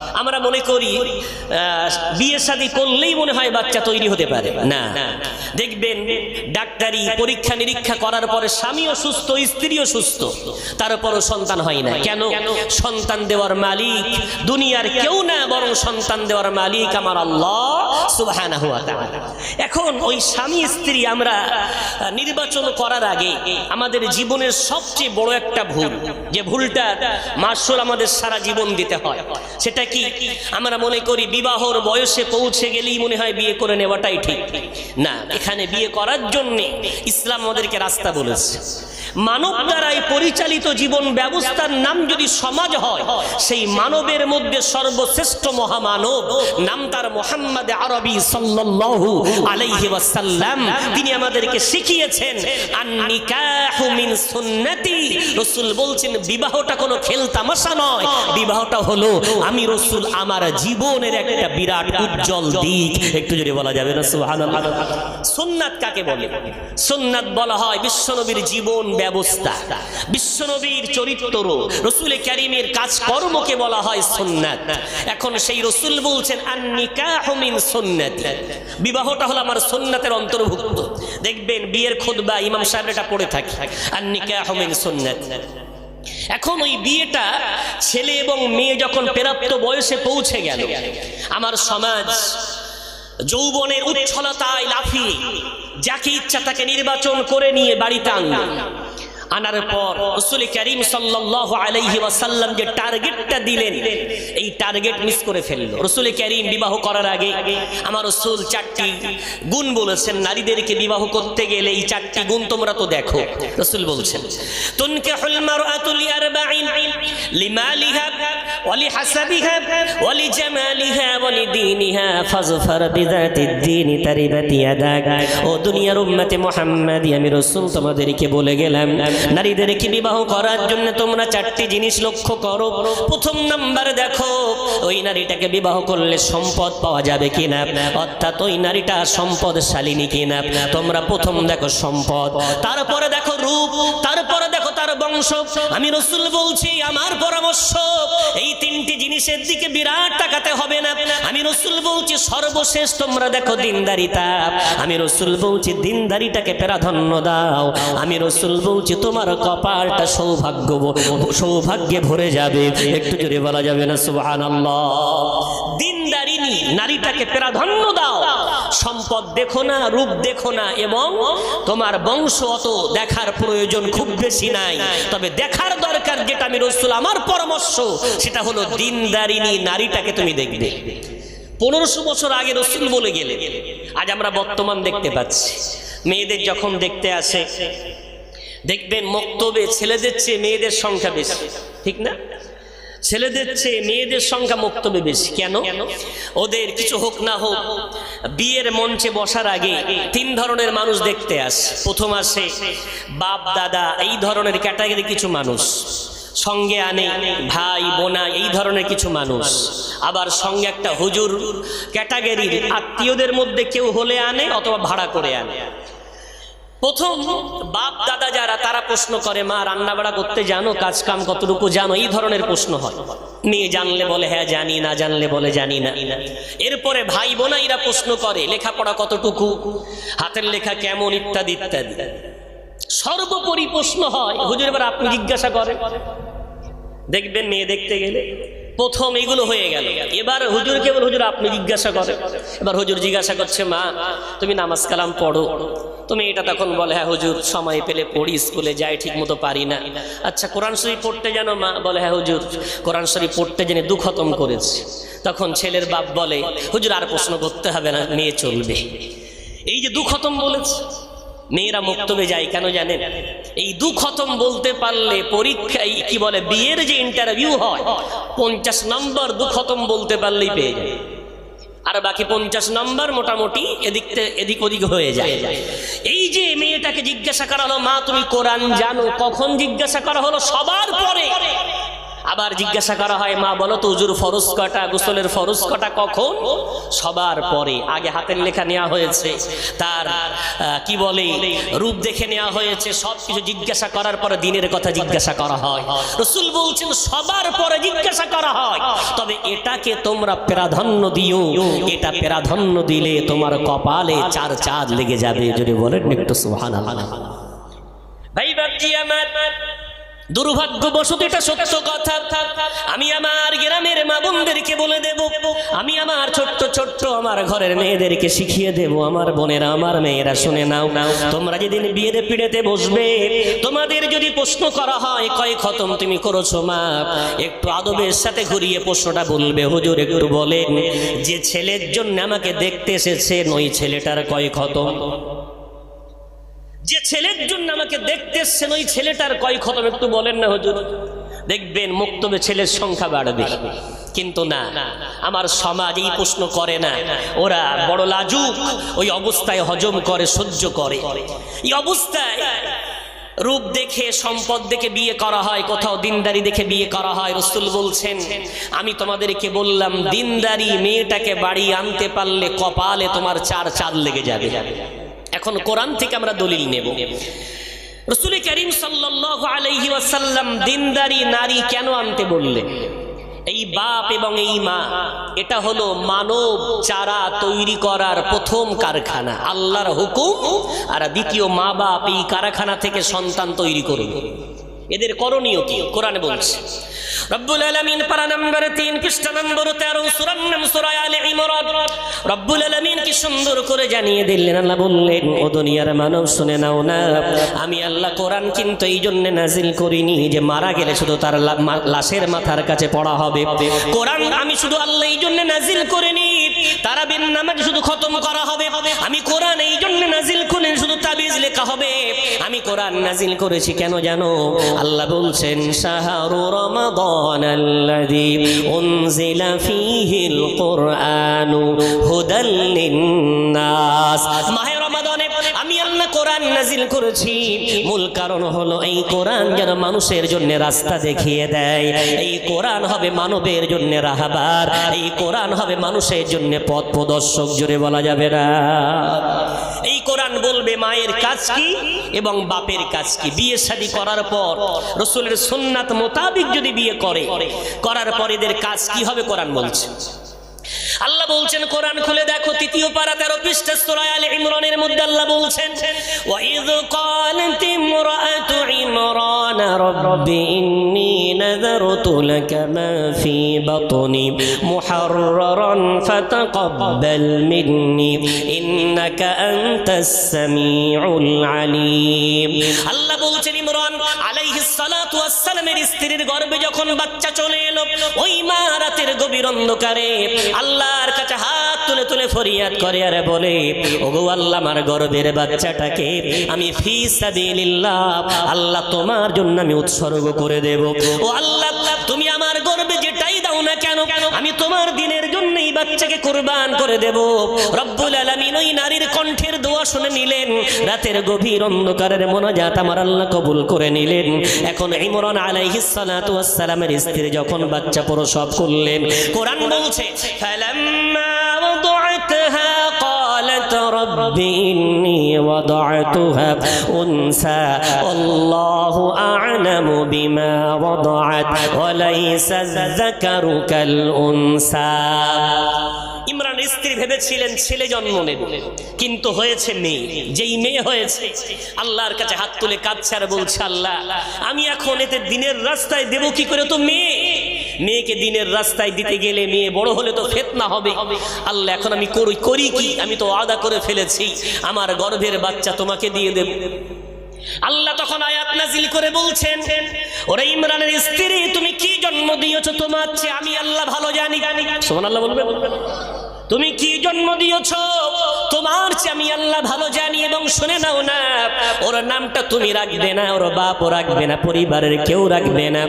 আমরা মনে করি বিয়ে শাদী করলেই মনে হয় বাচ্চা তৈরি হতে পারে। না। দেখবেন, ডাক্তারি পরীক্ষা নিরীক্ষা করার পরে স্বামীও সুস্থ, স্ত্রীও সুস্থ। তারপরও সন্তান হয় না। কেন? সন্তান দেওয়ার মালিক দুনিয়ার কেউ না, বরং সন্তান দেওয়ার মালিক আমার আল্লাহ সুবহানাহু ওয়া তাআলা। এখন ওই স্বামী, স্ত্রী আমরা নির্বাচন করার আগে আমাদের জীবনের সবচেয়ে বড় একটা ভুল, যে ভুলটা মাসুল আমাদের সারা জীবন দিতে হয় সেটা কি? আমরা মনে করি বিবাহর বয়সে পৌঁছে গেলেই মনে হয় বিয়ে করে নেওয়াটাই ঠিক। না, এখানে বিয়ে করার জন্য ইসলাম আমাদেরকে রাস্তা বলেছে। মানব দ্বারাই পরিচালিত জীবন ব্যবস্থার নাম যদি সমাজ হয়, সেই মানবের মধ্যে সর্বশ্রেষ্ঠ মহামানব নাম তার মোহাম্মদ আরবি সাল্লাল্লাহু আলাইহি ওয়াসাল্লাম। তিনি আমাদেরকে শিখিয়েছেন আন নিকাহু মিন সুন্নতি। রাসূল বলছেন, বিবাহটা কোনো খেল তামাশা নয়। বিবাহটা হলো, আমি রাসূল আমার জীবনের একটা বিরাট উজ্জ্বল দিক। একটু যদি বলা যাবে না সুন্নাত কাকে বলে? সুন্নাত বলা হয় বিশ্বনবীর জীবন ব্যবস্থা। বিশ্বনবীর চরিত্র, রসুল করিমের কাজকর্মকে বলা হয় সুন্নাত। এখন সেই রসুল বলছেন আন নিকাহু মিন সুন্নাত। বিবাহটা হলো আমার সুন্নাতের অন্তর্ভুক্ত। দেখবেন বিয়ের খুতবা ইমাম সাহেব এটা পড়ে থাকে। আন নিকাহু মিন সুন্নাত। এখন ওই বিয়েটা ছেলে এবং মেয়ে যখন প্রাপ্ত বয়সে পৌঁছে গেল, আমার সমাজ যৌবনের উচ্ছলতায় লাফিয়ে যাকে ইচ্ছা তাকে নির্বাচন করে নিয়ে বাড়িতে আনলো। আনার পর রসুল করিম সাল্লাল্লাহু আলাইহি ওয়াসাল্লাম যে টার্গেটটা দিলেন, এই টার্গেট মিস করে ফেলল। রসুল করিম বিবাহ করার আগে আমার রসুল চারটি গুণ বলেছেন, নারীদেরকে বিবাহ করতে গেলে এই চারটি গুণ তোমরা তো দেখো, রসুল বলছেন, তুনকাহুল মারআতু লিআরবাইন লিমালিহা ওয়ালিহাসাবিহা ওয়ালিজামালিহা ওয়ালিদীনিহা ফাজফার বিযাতিদ দীন তারিবাত ইয়াদাক ও দুনিয়ার উম্মতে মুহাম্মাদি, আমি রাসূল তোমাদেরকে বলে গেলাম নারীদেরকে বিবাহ করার জন্য তোমরা চারটি জিনিস লক্ষ্য করো। প্রথম নাম্বার দেখো, ওই নারীটাকে বিবাহ করলে সম্পদ পাওয়া যাবে কিনা? অর্থাৎ ওই নারীটা সম্পদশালিনী কিনা? তোমরা প্রথম দেখো সম্পদ। তারপরে দেখো রূপ, তারপরে দেখো তার বংশ। আমি রসুল বলছি, আমার পরামর্শ, এই তিনটি জিনিসের দিকে বিরাট তাকাতে হবে না। আমি রসুল বলছি, সর্বশেষ তোমরা দেখো দিনদারিতা আমি রসুল বলছি, দিনদারিটাকে প্রাধান্য দাও। আমি রসুল বলছি তোমার কপালটা সৌভাগ্য সৌভাগ্যে ভরে যাবে। একটু জোরে বলা যাবে না, সুবহানাল্লাহ। দিনদারিনী নারীটাকে প্রাধান্য দাও। সম্পদ দেখো না, রূপ দেখো না, এবং তোমার বংশ অত দেখার প্রয়োজন খুব বেশি নাই। তবে দেখার দরকার যেটা আমি রসুল, আমার পরামর্শ, সেটা হলো দিনদারিনী নারীটাকে তুমি দেখবে। পনেরোশো বছর আগে রসুল বলে গেলে আজ আমরা বর্তমান দেখতে পাচ্ছি। মেয়েদের যখন দেখতে আসে দেখবেন মক্তবে ছেলেদের চেয়ে মেয়েদের সংখ্যা বেশি। ঠিক না? ছেলেদের চেয়ে মেয়েদের সংখ্যা মক্তবে বেশি। কেন? ওদের কিছু হোক না হোক, বিয়ের মঞ্চে বসার আগে তিন ধরনের মানুষ দেখতে আসে। প্রথম আসে বাপ, দাদা, এই ধরনের ক্যাটাগরি কিছু মানুষ। সঙ্গে আনে ভাই, বোনা, এই ধরনের কিছু মানুষ। আবার সঙ্গে একটা হুজুর, ক্যাটাগরির আত্মীয়দের মধ্যে কেউ হলে আনে অথবা ভাড়া করে আনে। প্রথম বাপ, দাদা যারা, তারা প্রশ্ন করে, মা রান্না বাড়া করতে জানো? কাজ কাম কতটুকু জানো? এই ধরনের প্রশ্ন হয়। মেয়ে জানলে বলে হ্যাঁ জানি না। জানলে বলে, জানি না। এরপরে ভাই বোনাইরা প্রশ্ন করে, লেখাপড়া কতটুকু? হাতের লেখা কেমন, ইত্যাদি ইত্যাদি। সর্বোপরি প্রশ্ন হয়, হুজুর, এবার আপনি জিজ্ঞাসা করেন। দেখবেন মেয়ে দেখতে গেলে প্রথম এগুলো হয়ে গেল। এবার হুজুর কেবল হুজুর, আপনি জিজ্ঞাসা করেন। এবার হুজুর জিজ্ঞাসা করছে, মা, তুমি নামাজ কালাম পড়ো? তুমি এটা তখন বলে হ্যাঁ হুজুর, সময় পেলে পড়ি, স্কুলে যাই ঠিক মতো পারি না। আচ্ছা কোরআন শরীফ পড়তে জানো মা? বলে হ্যাঁ হুজুর, কোরআন শরীফ পড়তে জেনে দু খতম করেছি। তখন ছেলের বাপ বলে, হুজুর, আর প্রশ্ন করতে হবে না, মেয়ে চলবে। এই যে দু খতম বলেছে, মেয়েরা মুক্তবে যায়, কেন জানেন? এই দু খতম বলতে পারলে পরীক্ষায়, কি বলে, বিয়ের যে ইন্টারভিউ হয় পঞ্চাশ নম্বর দু খতম বলতে পারলেই পেয়ে যায়। আর বাকি পঞ্চাশ নম্বর মোটামুটি এদিক এদিক ওদিক হয়ে যায়। এই যে মেয়েটাকে জিজ্ঞাসা করা হলো, মা, তুমি কোরআন জানো? কখন জিজ্ঞাসা করা হলো? সবার পরে। আবার জিজ্ঞাসা করা হয়, মা, বলো তো উজুর ফরজ কটা, গোসলের ফরজ কটা কখন? সবার পরে আগে হাতের লেখা নেওয়া হয়েছে। তার কি বলে? রূপ দেখে নেওয়া হয়েছে। সব কিছু জিজ্ঞাসা করার পরে দিনের কথা জিজ্ঞাসা করা হয়। রসুল বলছেন, সবার পরে জিজ্ঞাসা করা হয়। তবে এটাকে তোমরা প্রাধান্য দিও। এটা প্রাধান্য দিলে তোমার কপালে চার চাঁদ লেগে যাবে। যদি বলেন একটু সুবহানাল্লাহ। ভাই বাপজি আমার দুর্ভাগ্যবশত এটা সত্য কথা। আমি আমার গ্রামের মা বোনদেরকে বলে দেব, আমি আমার ছোট্ট ছোট্ট আমার ঘরের মেয়েদেরকে শিখিয়ে দেব। আমার বোনেরা, আমার মেয়েরা, শুনে নাও। নাও তোমরা যেদিন বিয়ের পিড়েতে বসবে, তোমাদের যদি প্রশ্ন করা হয়, কয় খতম তুমি করেছ মা একটু আদবের সাথে ঘুরিয়ে প্রশ্নটা বলবে। হুজুর একটু বলেন, যে ছেলের জন্য আমাকে দেখতে এসেছে ওই ছেলেটার কয় খতম? যে ছেলের জন্য আমাকে দেখতে এসছেন, ওই ছেলেটার কয় খতম? একটু বলেন না হুজুর। দেখবেন মুক্তবে ছেলের সংখ্যা বাড়বে। কিন্তু না, আমার সমাজ এই প্রশ্ন করে না। ওরা বড় লাজুক, ওই অবস্থায় হজম করে, সহ্য করে। এই অবস্থায় রূপ দেখে, সম্পদ দেখে বিয়ে করা হয়, কোথাও দিনদারি দেখে বিয়ে করা হয়, রসুল বলছেন, আমি তোমাদেরকে বললাম, দিনদারি মেয়েটাকে বাড়ি আনতে পারলে কপালে তোমার চার চাঁদ লেগে যাবে। এখন কোরআন থেকে আমরা দলিল নেব। রসুল করিম সাল্লাল্লাহু আলাইহি ওয়াসাল্লাম দিনদারি নারী কেন আনতে বললেন? এই বাপ এবং এই মা, এটা হলো মানব চারা তৈরি করার প্রথম কারখানা, আল্লাহর হুকুম। আর দ্বিতীয় মা বাপ এই কারখানা থেকে সন্তান তৈরি করবে। এদের করণীয় কি? কোরআনে বলছে। রব্বুল আলামিন পারা নম্বর 3 পৃষ্ঠা নম্বর 13 সূরা নাম সূরা আলে ইমরান। রব্বুল আলামিন কি সুন্দর করে জানিয়ে দিলেন, আল্লাহ বললেন, ও দুনিয়ার মানব শুনে নাও না, আমি আল্লাহ কোরআন কিন্তু এই জন্য নাজিল করিনি যে মারা গেলে শুধু তার লাশের মাথার কাছে পড়া হবে। কোরআন আমি শুধু আল্লাহ এই জন্য নাজিল করিনি তারা বিন নামাজ শুধু খতম করা হবে। আমি কোরআন এই জন্য নাজিল করেন শুধু তাবিজ লেখা হবে। আমি কোরআন নাজিল করেছি কেন জানো? আল্লাহ বলছেন, শাহরু রমাদান আল্লাযী উনজিলা ফীহিল কুরআনু হুদাল লিন্নাস। মাহে কোরআন নাজিল করেছি। মূল কারণ হলো এই কোরআন যেন মানুষের জন্য রাস্তা দেখিয়ে দেয়। এই কোরআন হবে মানবের জন্য রাহাবার। এই কোরআন হবে মানুষের জন্য পথ প্রদর্শক জুড়ে বলা যাবে না। এই কোরআন বলবে মায়ের কাজ কি এবং বাপের কাজ কি? বিয়ে শাদী করার পর রসুলের সুন্নাত মোতাবিক যদি বিয়ে করে, করার পর এদের কাজ কি হবে কোরআন বলছে? আল্লাহ বলছেন কোরআন খুলে দেখো তৃতীয় পারা তেরো পৃষ্ঠা সূরা আলে ইমরানের মধ্যে আল্লাহ বলছেন ওয়াইদ قالت امرأة عمران رب إني نذرت لك ما في بطني محررا فتقبل مني إنك أنت السميع العليم আল্লাহ বলছেন ইমরান আলাইহিস সালাতু ওয়াস সালামের স্ত্রীর গর্ভে যখন বাচ্চা চলে এলো ওই মা রাতের গভীর অন্ধকারে আল্লাহর কাছে হাত তুলে তুলে ফরিয়াদ করে, আরে বলে, ওগো আল্লাহ আমার গর্বের বাচ্চাটাকে আমি ফি সাবিলিল্লাহ, আল্লাহ তোমার জন্য আমি উৎসর্গ করে দেব। ও আল্লাহ, তুমি আমার না কেন? আমি তোমার দিনের জন্য এই বাচ্চাকে কুরবান করে দেব। রব্বুল আলামিন ওই নারীর কণ্ঠের দোয়া শুনে নিলেন। রাতের গভীর অন্ধকারের মোনাজাত আমার আল্লাহ কবুল করে নিলেন। এখন ইমরান আলাইহিস সালাতু ওয়াস সালামের স্ত্রী যখন বাচ্চা প্রসব করলেন, কোরআন বলছে قالت رب إني وضعتها أنثى. والله أعلم بما وضعت وليس الذكر كالأنثى. স্ত্রী ভেবেছিলেন ছেলে জন্ম নেবে, কিন্তু হয়েছে মেয়ে। যেই মেয়ে হয়েছে, আল্লাহর কাছে হাত তুলে কাঁদছে আর বলছে, আল্লাহ, আমি এখন এতে দিনের রাস্তায় দেব কি করে তো মেয়ে? মেয়েকে দিনের রাস্তায় দিতে গেলে মেয়ে বড় হলে তো ফেতনা হবে। আল্লাহ, এখন আমি করি করি কি? আমি তো আদা করে ফেলেছি। আমার গর্ভের বাচ্চা তোমাকে দিয়ে দেব। আল্লাহ তখন আয়াত নাজিল করে বলছেন, ওরে ইমরানের স্ত্রী, তুমি কি জন্ম দিয়েছ? তোমার চেয়ে আমি আল্লাহ ভালো জানি। সুবহানাল্লাহ বলবে তুমি কি জন্ম দিয়েছ? তোমার চেয়ে আমি আল্লাহ ভালো জানি এবং শুনে নাও না। ওর নামটা তুমি রাখবে না, ওর বাপও রাখবে না, পরিবারের কেউ রাখবে না।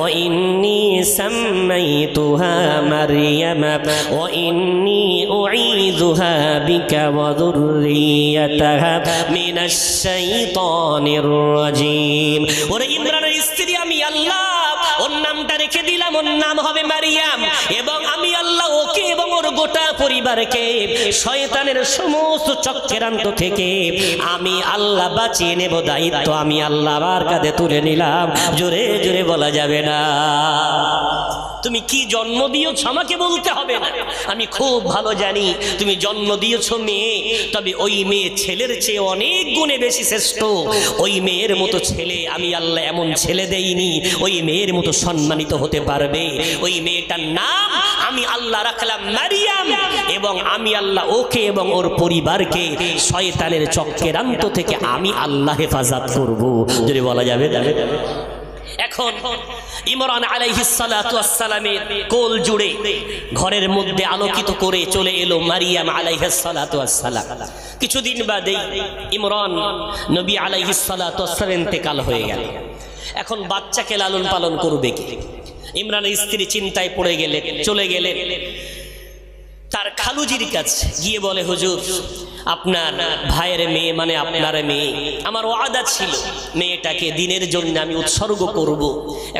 ও ইন্নি সাম্মাইতুহা মারইয়ামা ও ইন্নি উঈযুহা বিকা ওয়া যুররিয়াতাহা মিনাশ শাইতানির রাজীম। ওরে ইমরানের স্ত্রী, আমি আল্লাহ, ওর নামটা রেখে দিলাম, ওর নাম হবে মারিয়াম। এবং আমি আল্লাহ ওর গোটা পরিবারকে শয়তানের সমস্ত চক্রান্ত থেকে আমি আল্লাহ বাঁচিয়ে নেব দায়িত্ব। আমি আল্লাহ আমার কাঁধে তুলে নিলাম। জোরে জোরে বলা যাবে না। তুমি কি জন্ম দিয়েছ? আমাকে বলতে হবে না। আমি খুব ভালো জানি তুমি জন্ম দিয়েছ মেয়ে। তবে ওই মেয়ে ছেলের চেয়ে অনেক গুণে বেশি শ্রেষ্ঠ। ওই মেয়ের মতো ছেলে আমি আল্লাহ এমন ছেলে দেইনি। ওই মেয়ের মতো সম্মানিত হতে পারবে। ওই মেয়েটার নাম আমি আল্লাহ রাখলাম মারিয়াম এবং আমি আল্লাহ ওকে এবং ওর পরিবারকে শয়তানের চক্রেরান্ত থেকে আমি আল্লাহ হেফাজত করব। যদি বলা যাবে? যাবে এখন ইমরান আলাইহিসালামের কোল জুড়ে ঘরের মধ্যে আলোকিত করে চলে এলো মারিয়াম আলাইহিসালাম কিছুদিন বাদেই ইমরান নবী আলাইহিসালাম ইন্তেকাল হয়ে গেল। এখন বাচ্চাকে লালন পালন করবে কি? ইমরানের স্ত্রী চিন্তায় পড়ে গেলে, চলে গেলেন তার খালুজির কাছে গিয়ে বলে, হুজুর, আপনার ভাইয়ের মেয়ে মানে আপনার মেয়ে। আমার ওয়াদা ছিল, মেয়েটাকে দিনের জন্য আমি উৎসর্গ করব।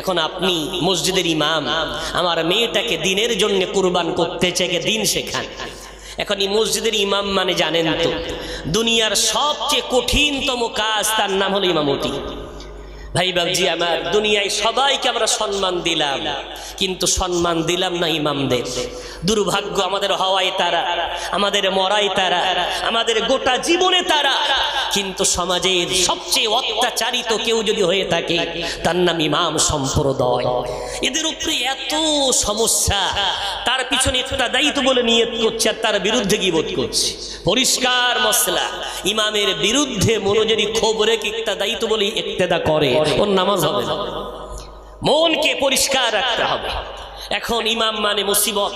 এখন আপনি মসজিদের ইমাম, আমার মেয়েটাকে দিনের জন্য কুরবান করতে চাইকে দিন শেখান এখন এই মসজিদের ইমাম মানে জানেন তো, দুনিয়ার সবচেয়ে কঠিনতম কাজ তার নাম হলো ইমামতি। ভাই বাবজি আমার দুনিয়ায় সবাইকে আমরা সম্মান দিলাম। কিন্তু সম্মান দিলাম না ইমামদের। দুর্ভাগ্য আমাদের হওয়ায় তারা, আমাদের মরাই তারা, আমাদের গোটা জীবনে তারা কিন্তু সমাজের সবচেয়ে অত্যাচারিত কেউ যদি হয়ে থাকে, তার নাম ইমাম সম্প্রদায়। এদের উপরে এত সমস্যা। তার পিছনে একটা দায়িত্ব বলে নিয়ত করছে আর তার বিরুদ্ধে কি বোধ করছে। পরিষ্কার মশলা। ইমামের বিরুদ্ধে মনে যদি ক্ষোভ রেখে একটা দায়িত্ব বলে একতেদা করে। ওর নামাজ হবে মনকে পরিষ্কার রাখতে হবে। এখন ইমাম মানে মুসিবত।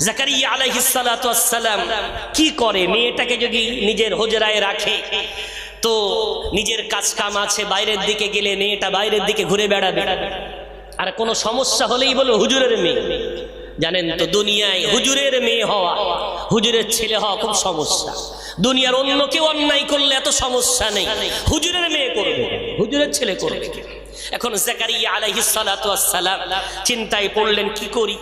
জাকারিয়া আলাইহিসসালাম কি করে? মেয়েটাকে যদি নিজের হোজরায় রাখে, তো নিজের কাজ কাম আছে, বাইরের দিকে গেলে মেয়েটা বাইরের দিকে ঘুরে বেড়াবে। আর কোনো সমস্যা হলেই বলো হুজুরের মেয়ে। জানেন তো, দুনিয়ায় হুজুরের মেয়ে হওয়া, হুজুরের ছেলে হওয়া খুব সমস্যা। দুনিয়ার অন্য কেউ অন্যায় করলে এত সমস্যা নেই। হুজুরের মেয়ে করবে, হুজুরের ছেলে করবে। এখন জাকারিয়া আলাইহিস সালাতু সালাম চিন্তায় পড়লেন, কি করি?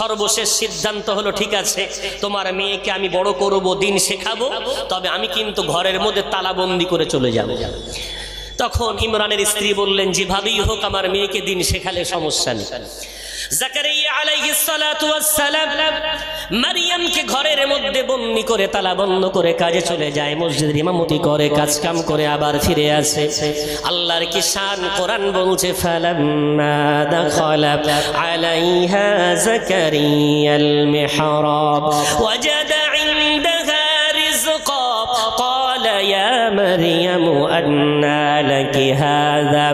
সর্বশেষ সিদ্ধান্ত হলো, ঠিক আছে, তোমার মেয়েকে আমি বড় করব, দিন শেখাবো, তবে আমি কিন্তু ঘরের মধ্যে তালাবন্দি করে চলে যাব। তখন ইমরানের স্ত্রী বললেন, যেভাবেই হোক, আমার মেয়েকে দিন শেখালে সমস্যা নেই। জাকারিয়া আলাইহিস সালাতু সালাম মারিয়ামকে ঘরের মধ্যে বন্দি করে তালা বন্ধ করে কাজে চলে যায় মসজিদের ইমামতি করে কাজ কাম করে আবার ফিরে আসে আল্লাহর কি শান কোরআন বলছে ফালাম্মা দাখালা আলাইহা জাকারিয়াল মিহরাব ওয়াজাদা ইনদাহা রিজকা قال يا مريم أنى لك هذا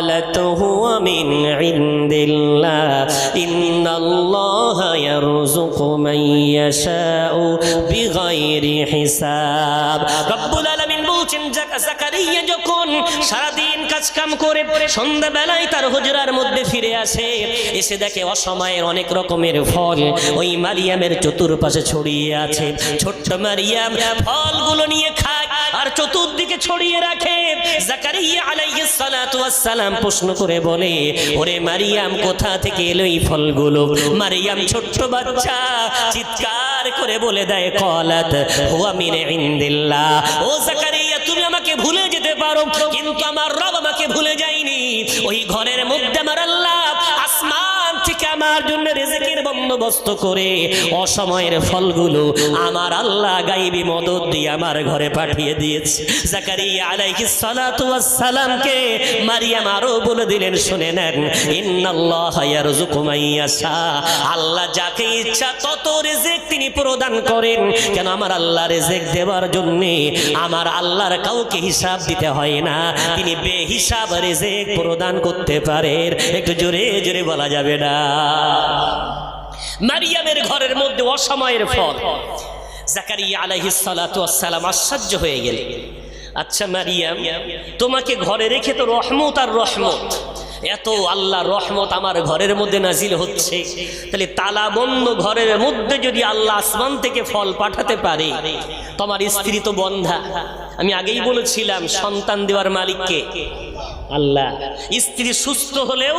قالت هو من عند الله إن الله يرزق من يشاء بغير حساب رب العالمين বলছেন জাক- জাকারিয়া যখন সারাদিন কাজ কাম করে সন্ধ্যাবেলায় তার হুজরার মধ্যে ফিরে আসে এসে দেখে অসময়ের অনেক রকমের ফল ওই মারিয়ামের চতুর্পাশে ছড়িয়ে আছে ছোট্ট মারিয়াম ফলগুলো নিয়ে খায় আর চতুর্দিকে ছড়িয়ে রাখে। জাকারিয়া আলাইহিস সালাতু প্রশ্ন করে বলে, ওরে মারিয়াম, কোথা থেকে এলো এই ফলগুলো? মারিয়াম ছোট্ট বাচ্চা চিৎকার করে বলে দেয়, কলাত হুয়া মিন ইনদিল্লাহ। ও জাকারিয়া, তুমি আমাকে ভুলে যেতে পারো, কিন্তু আমার রব আমাকে ভুলে যায়নি। ওই ঘরের মধ্যে আমার আল্লাহ আমার জন্য রিজিকের বন্দোবস্ত করে অসময়ের ফলগুলো আমার আল্লাহ গাইবি মদত দিয়ে আমার ঘরে পাঠিয়ে দিয়েছে। জাকারিয়া আলাইহিস সালাতু ওয়াস সালামকে মারিয়াম আরও বলে দিলেন, শুনে নেন, ইন্নাল্লাহ ইয়ারযুকু মান ইয়াশা। আল্লাহ যাকে ইচ্ছা তত রিজিক তিনি প্রদান করেন। কেন আমার আল্লাহ রিজিক দেওয়ার জন্য আমার আল্লাহর কাউকে হিসাব দিতে হয় না। তিনি বেহিসাব রিজিক প্রদান করতে পারেন। একটু জোরে জোরে বলা যাবে না। মারিয়ামের ঘরের মধ্যে অসময়ের ফল। জাকারিয়া আলাইহিস সালাতু আশ্চর্য হয়ে গেলেন। আচ্ছা মারিয়াম, তোমাকে ঘরে রেখে তো রহমত আর রহমত। এত আল্লাহ রহমত আমার ঘরের মধ্যে নাজিল হচ্ছে। তাহলে তালা বন্ধ ঘরের মধ্যে যদি আল্লাহ আসমান থেকে ফল পাঠাতে পারে, তোমার স্ত্রী তো বন্ধা। আমি আগেই বলেছিলাম, সন্তান দেওয়ার মালিককে। আল্লাহ। স্ত্রী সুস্থ হলেও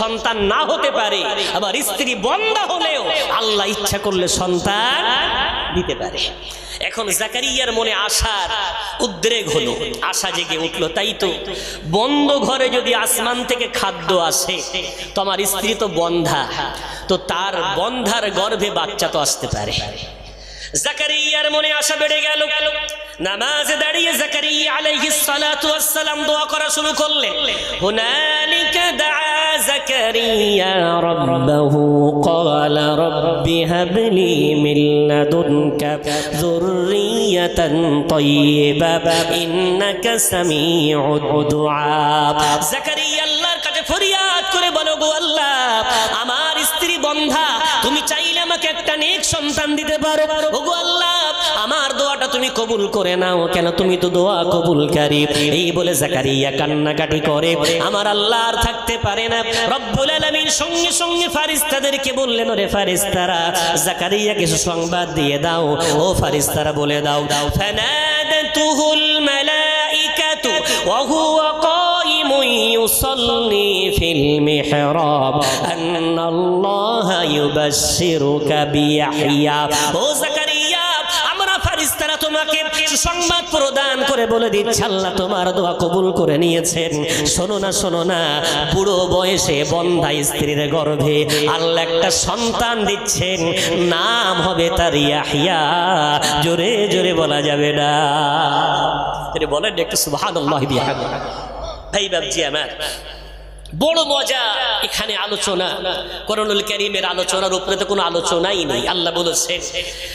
সন্তান না হতে পারে। আবার স্ত্রী বন্ধা হলেও আল্লাহ ইচ্ছা করলে সন্তান দিতে পারে। এখন জাকারিয়ার মনে আশার উদ্রেক হলো। আশা জেগে উঠল, তাই তো, বন্ধ ঘরে যদি আসমান থেকে খাদ্য আসে, তো আমার স্ত্রী তো বন্ধা, তো তার বন্ধার গর্ভে বাচ্চা তো আসতে পারে। জাকারিয়ার মনে আশা বেড়ে গেল নামাজে দাঁড়িয়ে জাকারিয়া আলাইহিস সালাতু ওয়াস সালাম দোয়া করা শুরু করলেন। হুনালিকা দাআ জাকারিয়া রাব্বাহু, ক্বালা রাব্বি হাবলি মিন লাদুনকা যুররিয়াতান তাইয়্যিবা ইন্নাকা সামিউদ দুআ। জাকারিয়া আল্লাহর কাছে ফরিয়াদ করে বলো গো আল্লাহ, আমার স্ত্রী বন্ধা, তুমি চাইলে আমাকে একটা নেক সন্তান দিতে পারো। ওগো আল্লাহ আমার দোয়াটা তুমি কবুল করে নাও কেন তুমি তো দোয়া কবুলকারী এই বলে জাকারিয়া কান্নাকাটি করে আমার আল্লাহ আর থাকতে পারে না রব্বুল আলামিন সঙ্গে সঙ্গে ফারিস্তাদেরকে বললেন ওরে ফারিস্তারা জাকারিয়া কিছু সংবাদ দিয়ে দাও ও ফারিস্তারা বলে দাও দাও ফানাদাতুহুল মালাইকাতু ওয়া হুয়া قائم يصلي في المحراب أن الله يبشرك بيحيى ও জাকারিয়া আমরা ফারিস্তারা তোমাকে সংবাদ প্রদান করে বলে দিচ্ছে, আল্লাহ তোমার দোয়া কবুল করে নিয়েছেন। শোনো না শোনো না, বুড়ো বয়সে বন্ধা স্ত্রীর গর্ভে আল্লাহ একটা সন্তান দিচ্ছেন, নাম হবে তার ইয়াহিয়া। জোরে জোরে বলা যাবে না। তিনি বলেন একটু সুবহানাল্লাহি বিহামদিহি ভাই বাবজি আমার। বড় মজা এখানে আলোচনা। করণুল করিমের আলোচনার উপরে তো কোনো আলোচনাই নেই। আল্লাহ বলেছেন,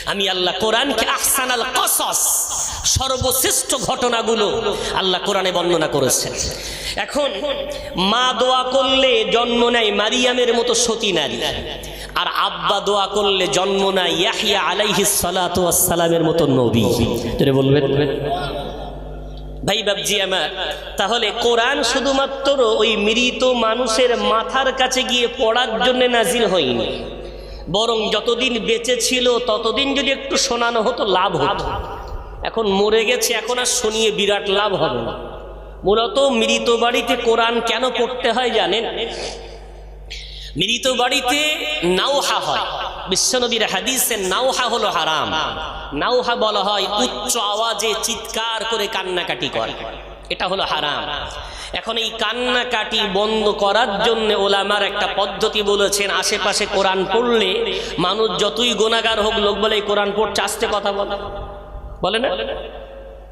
আমি আল্লাহ কোরআনকে আহসানাল কসস, সর্বশ্রেষ্ঠ ঘটনাগুলো আল্লাহ কোরআনে বর্ণনা করেছেন। এখন, মা দোয়া করলে জন্ম নেয় মারিয়ামের মতো সতী নারী। আর আব্বা দোয়া করলে জন্ম নেয় ইয়াহিয়া আলাইহিস সালামের মতো নবী। বলবেন। ভাই বাবজি আমার, তাহলে কোরআন শুধুমাত্র ওই মৃত মানুষের মাথার কাছে গিয়ে পড়ার জন্য নাজিল হয়নি। বরং যতদিন বেঁচে ছিল, ততদিন যদি একটু শোনানো হতো, লাভ হতো। এখন মরে গেছে, এখন আর শুনিয়ে বিরাট লাভ হবে না। মূলত মৃত বাড়িতে কোরআন কেন পড়তে হয় জানেন? মৃত বাড়িতে নাওহা হয়। বিশ্বনবীর হাদিসে নাওহা হলো হারাম। নাওহা বলা হয় উচ্চ আওয়াজে চিৎকার করে কান্নাকাটি করে। এটা হলো হারাম। এখন এই কান্নাকাটি বন্ধ করার জন্য ওলামার একটা পদ্ধতি বলেছেন, আশেপাশে কোরআন পড়লে মানুষ যতই গোনাগার হোক, লোক বলে, এই কোরআন পড়ছে, আসতে কথা বলে। বলে না?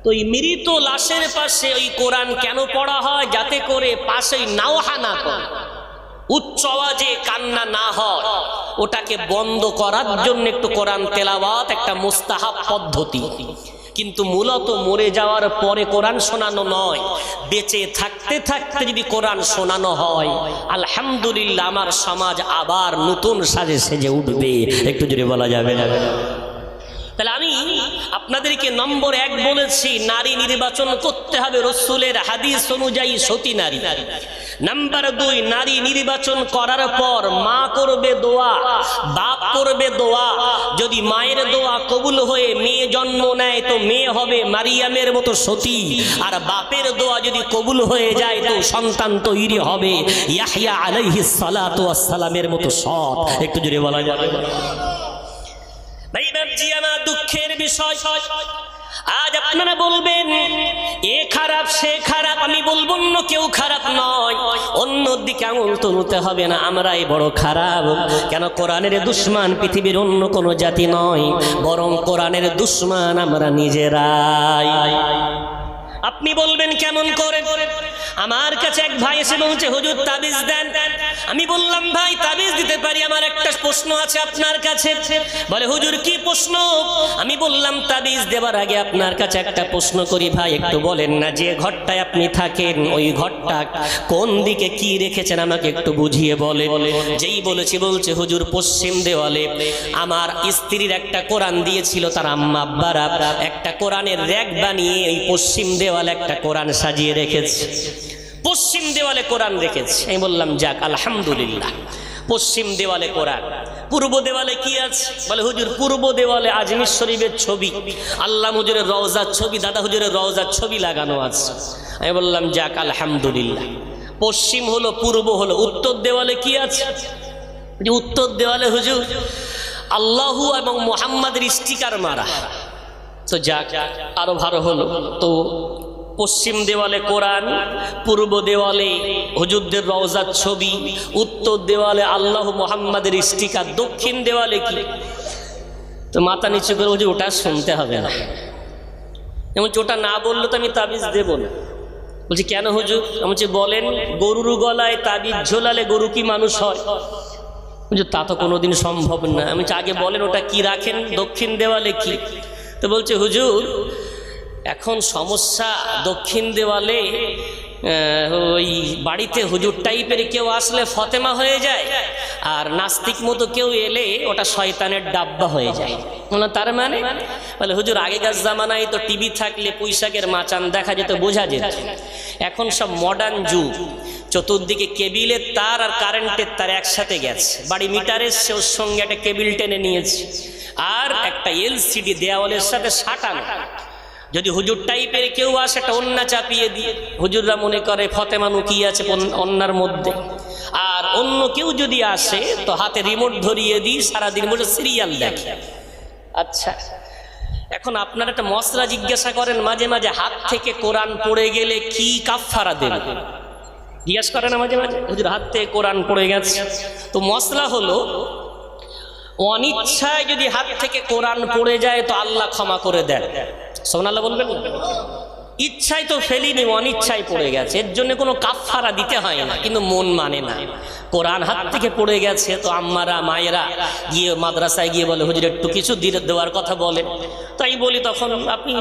তো এই মৃত লাশের পাশে ওই কোরআন কেন পড়া হয়? যাতে করে পাশে নাওহা না করে উচ্চ আওয়াজে কান্না না হয়। ওটাকে বন্ধ করার জন্য একটু কোরআন তেলাওয়াত, একটা মুস্তাহাব পদ্ধতি। কিন্তু মূলত মরে যাওয়ার পরে কোরআন শোনানো নয়। বেঁচে থাকতে থাকতে যদি কোরআন শোনানো হয়, আলহামদুলিল্লাহ আমার সমাজ আবার নতুন সাজে সেজে উঠবে। একটু যদি বলা যাবে না? তাহলে আমি আপনাদেরকে নম্বর এক বলেছি, নারী নির্বাচন করতে হবে রসুলের হাদিস অনুযায়ী সতী নারী। নাম্বার দুই, নারী নির্বাচন করার পর মা করবে দোয়া, বাপ করবে দোয়া। যদি মায়ের দোয়া কবুল হয়ে মেয়ে জন্ম নেয়, তো মেয়ে হবে মারিয়ামের মতো সতী। আর বাপের দোয়া যদি কবুল হয়ে যায়, তো সন্তান তৈরি হবে ইয়াহিয়া ওয়াস সালামের মতো সৎ। একটু জোরে বলা যাবে। বাবজি আমার দুঃখের বিষয়, আজ আপনারা বলবেন, এ খারাপ, সে খারাপ, আমি বলব অন্য কেউ খারাপ নয়। অন্য দিকে আঙুল তুলতে হবে না, আমরাই বড় খারাপ। কেন কোরআনের দুশ্মান পৃথিবীর অন্য কোনো জাতি নয়, বরং কোরআনের দুশ্মান আমরা নিজেরাই। আপনি বলবেন কেমন করে? আমার কাছে এক ভাই এসে বলছে, হুজুর, তাবিজ দেন। আমি বললাম, ভাই, তাবিজ দিতে পারি, আমার একটা প্রশ্ন আছে আপনার কাছে। বলে, হুজুর, কি প্রশ্ন? আমি বললাম, তাবিজ দেওয়ার আগে আপনার কাছে একটা প্রশ্ন করি, ভাই, একটু বলেন না, যে ঘরটায় আপনি থাকেন, ওই ঘরটা কোন দিকে কি রেখেছেন, আমাকে একটু বুঝিয়ে বলে যেই বলেছি, বলছে, হুজুর, পশ্চিম দেওয়ালে আমার স্ত্রীর একটা কোরআন দিয়েছিল, তার আম্মা আব্বারা একটা কোরআনের র্যাক বানিয়ে এই পশ্চিম দেওয়ালে একটা কোরআন সাজিয়ে রেখেছে। পশ্চিম দেওয়ালে কোরআন রেখেছে। আমি বললাম, যাক, আলহামদুলিল্লাহ। পশ্চিম দেওয়ালে কোরআন। পূর্ব দেওয়ালে কি আছে? বলে, হুজুর, পূর্ব দেওয়ালে আজমির শরীফের ছবি। আল্লাহ হুজুরের রওজার ছবি, দাদা হুজুরের রওজার ছবি লাগানো আছে। আমি বললাম, যাক, আলহামদুলিল্লাহ। পশ্চিম হলো, পূর্ব হলো, উত্তর দেওয়ালে কি আছে? যে উত্তর দেওয়ালে হুজুর, আল্লাহু এবং মোহাম্মদের স্টিকার মারা। তো যাক, আরও ভালো হলো। তো পশ্চিম দেওয়ালে কোরআন পূর্ব দেওয়ালে হুজুরদের রওজার ছবি উত্তর দেওয়ালে আল্লাহ মোহাম্মদের স্টিকার দক্ষিণ দেওয়ালে কি? তো মাথা নিচু করে হুজুর ওটা শুনতে হবে না। এমন ওটা না বললে তো আমি তাবিজ দেব না। বলছি কেন হুজুর? আমি বলছি বলেন গরুর গলায় তাবিজ ঝোলালে গরু কি মানুষ হয়? বলছি তা তো কোনোদিন সম্ভব না। আমি বলছি, আগে বলেন ওটা কি রাখেন? দক্ষিণ দেওয়ালে কি? তো বলছে হুজুর এখন সমস্যা দক্ষিণ দেওয়ালে ওই বাড়িতে হুজুর টাইপের কেউ আসলে ফতেমা হয়ে যায়, আর নাস্তিক মতো কেউ এলে ওটা শয়তানের ডাব্বা হয়ে যায়। তার মানে? বলে, হুজুর, আগেকার জামানায় তো টিভি থাকলে পুঁইশাকের মাচান দেখা যেত, বোঝা যেত। এখন সব মডার্ন যুগ, চতুর্দিকে কেবিলের তার আর কারেন্টের তার একসাথে গেছে। বাড়ি মিটার এসছে ওর সঙ্গে একটা কেবিল টেনে নিয়েছে, আর একটা এলসিডি দেওয়ালের সাথে সাটানো। যদি হুজুর টাইপের কেউ আসে, একটা অন্যা চাপিয়ে দিয়ে। হুজুররা মনে করে, ফতেমা লুকিয়ে আছে অন্যার মধ্যে? আর অন্য কেউ যদি আসে, তো হাতে রিমোট ধরিয়ে দিই, সারাদিন বসে সিরিয়াল দেখে। আচ্ছা এখন আপনার একটা মশলা জিজ্ঞাসা করেন, মাঝে মাঝে হাত থেকে কোরআন পড়ে গেলে কি কাফারা দেবে? জিজ্ঞাসা করে না মাঝে মাঝে? হুজুর, হাত থেকে কোরআন পড়ে গেছে। তো মশলা হলো, অনিচ্ছায় যদি হাত থেকে কোরআন পড়ে যায়, তো আল্লাহ ক্ষমা করে দেন। সোমান বলবেন না? ইচ্ছায় তো ফেলিনি, অনিচ্ছায় পড়ে গেছে। এর জন্য কোনো কাফারা দিতে হয় না, কিন্তু মন মানে না। কোরআন হাত থেকে পড়ে গেছে, তো আম্মারা, মায়েরা গিয়ে মাদ্রাসায় গিয়ে বলে, হুজুর, একটু কিছু দিয়ে দেওয়ার কথা বলেন তাই বলি, তখন আপনি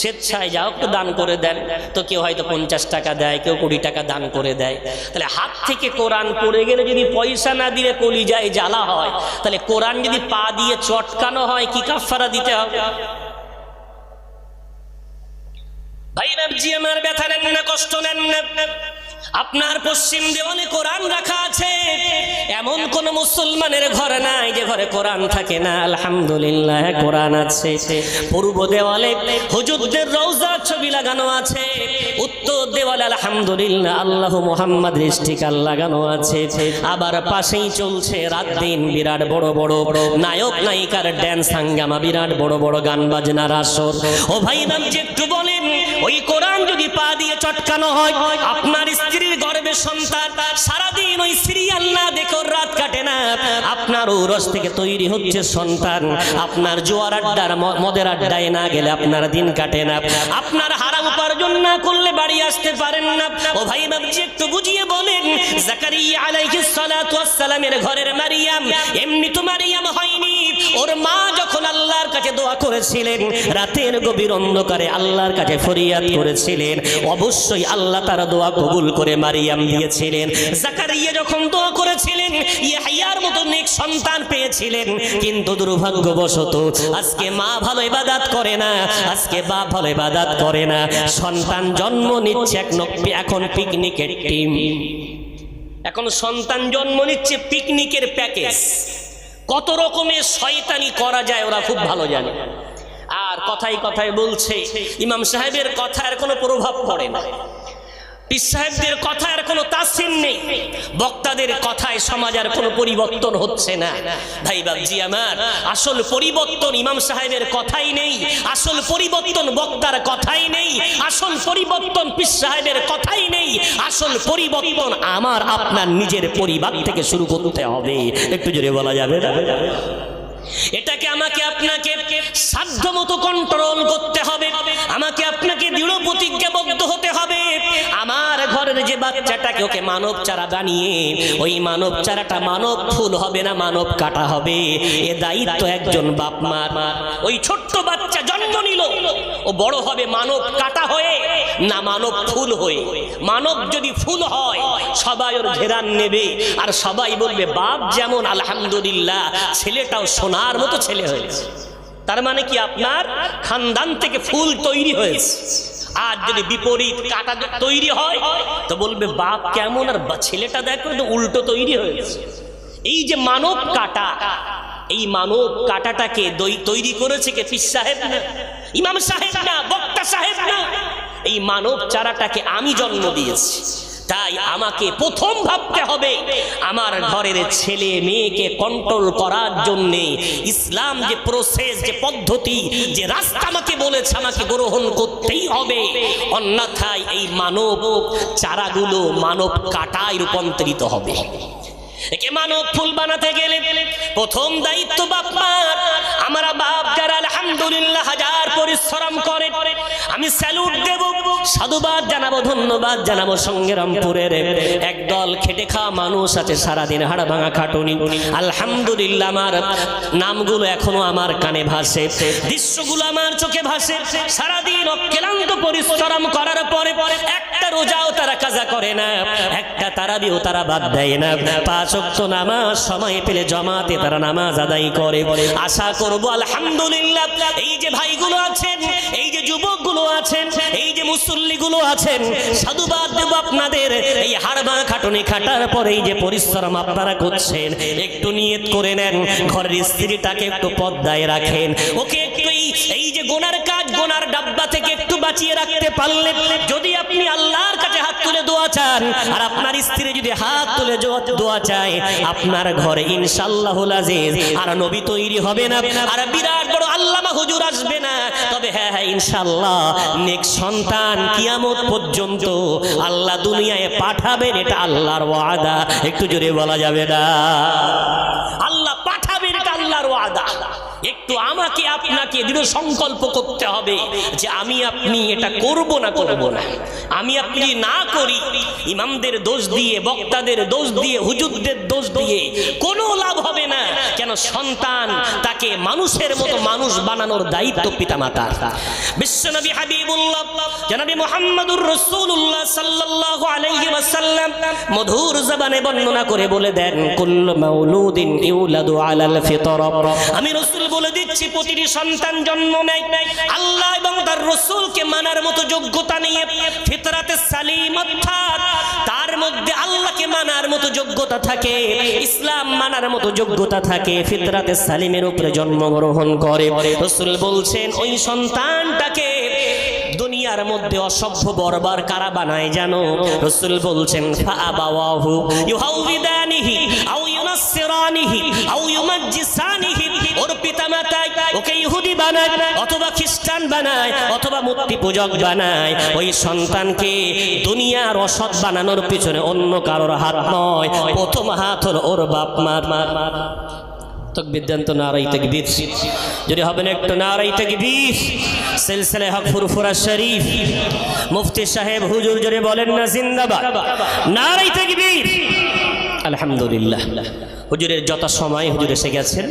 স্বেচ্ছায় যাও, একটু দান করে দেন। তো কেউ হয়তো পঞ্চাশ টাকা দেয়, কেউ কুড়ি টাকা দান করে দেয়। তাহলে হাত থেকে কোরআন পড়ে গেলে যদি পয়সা না দিলে কলি যায় জ্বালা হয়, তাহলে কোরআন যদি পা দিয়ে চটকানো হয়, কি কাফারা দিতে হবে ভাই জি আমার ব্যথা নেন না কষ্ট নেন না। আপনার পশ্চিম দেওয়ালে কোরআন রাখা আছে, এমন কোন মুসলমানের ঘর নাই যে ঘরে কোরআন থাকে না। আলহামদুলিল্লাহ, কোরআন আছে। পূর্ব দেওয়ালে হুজুরদের রওজা ছবি লাগানো আছে। উত্তর দেওয়ালে আলহামদুলিল্লাহ, আল্লাহ মোহাম্মদ স্টিকার লাগানো আছে। আবার পাশেই চলছে রাত দিন বিরাট বড় বড় নায়ক নায়িকার ড্যান্স হাঙ্গামা, বিরাট বড় বড় গান বাজনার আসর ও ভাই নাম যে একটু বলেন, ওই কোরআন যদি পা দিয়ে চটকানো হয়, আপনার স্ত্রীর গর্বে সন্তান। সারাদিন ওই সিরিয়াল না দেখে রাত কাটে না। আপনার ঔরস থেকে তৈরি হচ্ছে সন্তান। আপনার জোয়ার আড্ডার মদের আড্ডায় না গেলে আপনার দিন কাটে না। আপনার হারাম উপার্জন না করলে বাড়ি আসতে পারেন না। ও ভাই বাবজি একটু বুঝিয়ে বলেন সালামের ঘরের মারিয়াম, এমনি তো মারিয়াম হয়নি। ওর মা যখন আল্লাহর কাছে দোয়া করেছিলেন, রাতের গভীর অন্ধকারে আল্লাহর কাছে ফরিয়াদ করেছিলেন। অবশ্যই আল্লাহ তার দোয়া কবুল করে মারিয়াম দিয়েছিলেন। জাকারিয়া যখন দোয়া করেছিলেন, ইয়াহিয়ার মতো নেক সন্তান পেয়েছিলেন। কিন্তু দুর্ভাগ্যবশত আজকে মা ভালো ইবাদত করে না, আজকে বাপ ভালো ইবাদত করে না। সন্তান জন্ম নিচ্ছে এক নক- এখন পিকনিকের টিম। এখন সন্তান জন্ম নিচ্ছে পিকনিকের প্যাকেজ। কত রকমের শয়তানি করা যায় ওরা খুব ভালো জানে। আর কথাই কথায় বলছে, ইমাম সাহেবের কথার কোনো প্রভাব পড়ে না। পীর সাহেবদের কথার কোনো তাসিন নেই। বক্তাদের কথায় সমাজের কোনো পরিবর্তন হচ্ছে না। ভাই বাবজি আমার, আসল পরিবর্তন ইমাম সাহেবের কথাই নেই, আসল পরিবর্তন বক্তার কথাই নেই, আসল পরিবর্তন পীর সাহেবের কথাই নেই, আসল পরিবর্তন আমার, আপনার নিজের পরিবার থেকে শুরু করতে হবে। একটু জোরে বলা যাবে না? এটাকে আমাকে আপনাকে সাধ্য মতো কন্ট্রোল করতে হবে। আমাকে আপনাকে দৃঢ় প্রতিজ্ঞাবদ্ধ হতে হবে। আমার ঘরের যে বাচ্চাটাকে ওকে মানব চারা বানিয়ে, ওই মানব চারাটা মানব ফুল হবে না, মানব কাটা হবে। এ দায়িত্ব একজন বাপ মার। ওই ছোট্ট বাচ্চা নিল। ও বড় হবে মানব কাটা হয়ে, না মানব ফুল হয়ে। মানব যদি ফুল হয়, সবাই ওর ঘেরান নেবে। আর সবাই বলবে, বাপ যেমন, আলহামদুলিল্লাহ, ছেলেটাও সোনার মতো ছেলে হয়েছে। তার মানে কি আপনার? খানদান থেকে ফুল তৈরি হয়েছে। আর যদি বিপরীত কাটা তৈরি হয়, তো বলবে, বাপ কেমন, আর ছেলেটা দেখো উল্টো তৈরি হয়েছে। এই যে মানব কাটা এই মানব কাটাটাকে তৈরি করেছে কে ফিস সাহেব না? ইমাম সাহেব না? বক্তা সাহেব না? এই মানব চারাটাকে আমি জন্ম দিয়েছি। তাই আমাকে প্রথম ভাবতে হবে, আমার ঘরের ছেলে মেয়েকে কন্ট্রোল করার জন্যে ইসলাম যে প্রসেস যে পদ্ধতি, যে রাস্তা আমাকে বলেছে, আমাকে গ্রহণ করতেই হবে। অন্যথায় এই মানব চারাগুলো মানব কাটায় রূপান্তরিত হবে। একে মানব ফুল বানাতে গেলে প্রথম দায়িত্ব বাপ্পার আমরা বাপ যারা আলহামদুলিল্লাহ হাজার পরিশ্রম করে, আমি স্যালুট দেব, সাধুবাদ জানাব, ধন্যবাদ জানাব সঙ্গে রামপুরের। একদল খেটে খাওয়া মানুষ আছে, সারাদিন হাড় ভাঙা খাটুনি। আলহামদুলিল্লাহ আমার নামগুলো এখনও আমার কানে ভাসে, দৃশ্যগুলো আমার চোখে ভাসে। সারাদিন অক্লান্ত পরিশ্রম করার পরে একটা রোজাও তারা কাজা করে না, একটা তারা দিয়েও তারা বাদ দেয় না। পাঁচ ওয়াক্ত নামাজ, সময় পেলে জমাতে তারা নামাজ আদায় করে। আশা করব, আলহামদুলিল্লাহ, এই যে ভাইগুলো আছেন, এই যে যুবকগুলো আছেন, এই যে মুসল্লিগুলো আছেন, সাধুবাদ দেব আপনাদের। এই হাড়বা খাটুনি খাটার পরে এই যে পরিশ্রম আপনারা করছেন, একটু নিয়ত করে নেন, ঘরের স্ত্রীটাকে একটু পদ্মায় রাখেন। ওকে একটু এই যে গোনার কাজ, গোনার ডাব্বা থেকে একটু বাঁচিয়ে রাখতে পারলেন যদি আপনি আল্লাহর কাছে হাত তুলে দোয়া চান, আর আপনার স্ত্রী যদি হাত তুলে দোয়া চায়, আপনার ঘরে ইনশাল্লাহ আজিজ, আর নবী তৈরি হবে না, আর বিরাট বড় আল্লামা হুজুর আসবে না, তবে হ্যাঁ হ্যাঁ ইনশাল্লাহ নেক্সট সন্তান কিয়ামত পর্যন্ত আল্লাহ দুনিয়ায় পাঠাবেন, এটা আল্লাহর ওয়াদা, একটু জোরে বলা যাবে না। আল্লাহ পাঠাবেন, এটা আল্লাহর ওয়াদা। একটু আমাকে আপনাকে দৃঢ় সংকল্প করতে হবে যে আমি আপনি এটা করব না করব না। আমি আপনি না করি, ইমামদের দোষ দিয়ে, বক্তাদের দোষ দিয়ে, হুজুরদের দোষ দিয়ে কোনো লাভ হবে না। কেন সন্তান তাকে মানুষের মতো মানুষ বানানোর দায়িত্ব পিতামাতার। বিশ্বনবী হাবিবুল্লাহ, জনাবি মুহাম্মদুর রাসূলুল্লাহ সাল্লাল্লাহু আলাইহি ওয়াসাল্লাম মধুর জবানে বর্ণনা করে বলে দেন, কুল্লু মাউলুদিন ইউলাদু আলাল ফিতরা। আমি রাসূল বলে দিচ্ছি, প্রতিটি সন্তান জন্ম নেয়। আল্লাহ এবং তার রাসূলকে মানার মতো যোগ্যতা নিয়ে ফিতরাতে সালিম অর্থাৎ তার মধ্যে আল্লাহকে মানার মতো যোগ্যতা থাকে, ইসলাম মানার মতো যোগ্যতা থাকে, ফিতরাতে সালিমের উপরে জন্মগ্রহণ করে। রসুল বলছেন, ওই সন্তানটাকে দুনিয়ার মধ্যে অসভ্য বরবার কারা বানায় জানো? রসুল বলছেন, ফাআবাওয়াহু ইউহাউবিদানিহি আও যদি হবেন একটু নারাই তকবির। হক ফুরফুরা শরীফ। মুফতি সাহেব হুজুর জোরে বলেন না, জিন্দাবাদ। নারাই তকবির। আলহামদুলিল্লাহ। হুজুরের যত সময় হুজুর এসে গেছেন